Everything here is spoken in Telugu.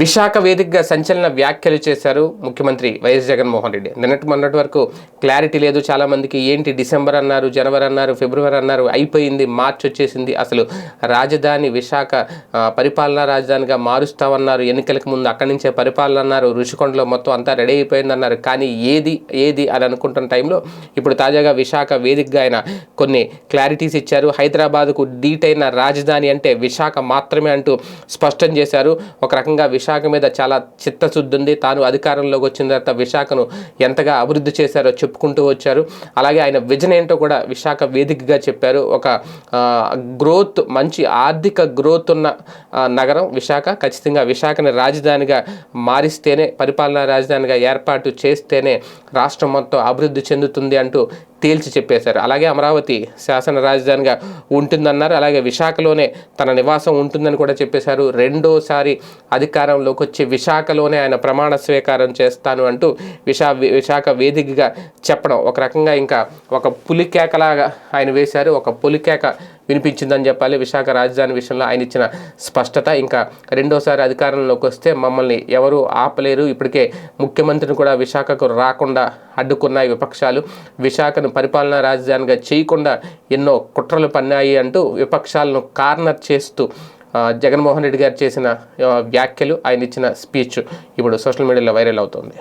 విశాఖ వేదికగా సంచలన వ్యాఖ్యలు చేశారు ముఖ్యమంత్రి వైఎస్ జగన్మోహన్ రెడ్డి. నిన్నటి మొన్నటి వరకు క్లారిటీ లేదు చాలామందికి. ఏంటి డిసెంబర్ అన్నారు జనవరి అన్నారు ఫిబ్రవరి అన్నారు అయిపోయింది మార్చ్ వచ్చేసింది. అసలు రాజధాని విశాఖ పరిపాలనా రాజధానిగా మారుస్తామన్నారు. ఎన్నికలకు ముందు అక్కడి నుంచే పరిపాలన అన్నారు. రుషికొండలో మొత్తం అంతా రెడీ అయిపోయింది అన్నారు. కానీ ఏది ఏది అని అనుకుంటున్న టైంలో ఇప్పుడు తాజాగా విశాఖ వేదికగా ఆయన కొన్ని క్లారిటీస్ ఇచ్చారు. హైదరాబాద్కు డీటైన రాజధాని అంటే విశాఖ మాత్రమే అంటూ స్పష్టం చేశారు. ఒక రకంగా విశాఖ మీద చాలా చిత్తశుద్ధి ఉంది. తాను అధికారంలోకి వచ్చిన తర్వాత విశాఖను ఎంతగా అభివృద్ధి చేశారో చెప్పుకుంటూ వచ్చారు. అలాగే ఆయన విజన్ ఏంటో కూడా విశాఖ వేదికగా చెప్పారు. ఒక గ్రోత్ మంచి ఆర్థిక గ్రోత్ ఉన్న నగరం విశాఖ. ఖచ్చితంగా విశాఖని రాజధానిగా మారిస్తేనే పరిపాలనా రాజధానిగా ఏర్పాటు చేస్తేనే రాష్ట్రం మొత్తం అభివృద్ధి చెందుతుంది అంటూ తేల్చి చెప్పేశారు. అలాగే అమరావతి శాసన రాజధానిగా ఉంటుందన్నారు. అలాగే విశాఖలోనే తన నివాసం ఉంటుందని కూడా చెప్పేశారు. రెండోసారి అధికారంలోకి వచ్చి విశాఖలోనే ఆయన ప్రమాణ స్వీకారం చేస్తాను అంటూ విశా విశాఖ వేదికగా చెప్పడం ఒక రకంగా ఇంకా ఒక పులికేకలాగా ఆయన వేశారు. ఒక పులికేక వినిపించిందని చెప్పాలి. విశాఖ రాజధాని విషయంలో ఆయన ఇచ్చిన స్పష్టత. ఇంకా రెండోసారి అధికారంలోకి వస్తే మమ్మల్ని ఎవరు ఆపలేరు. ఇప్పటికే ముఖ్యమంత్రిని కూడా విశాఖకు రాకుండా అడ్డుకున్నాయి విపక్షాలు. విశాఖను పరిపాలనా రాజధానిగా చేయకుండా ఎన్నో కుట్రలు పన్నాయి అంటూ విపక్షాలను కార్నర్ చేస్తూ జగన్మోహన్ రెడ్డి గారు చేసిన వ్యాఖ్యలు ఆయన ఇచ్చిన స్పీచ్ ఇప్పుడు సోషల్ మీడియాలో వైరల్ అవుతుంది.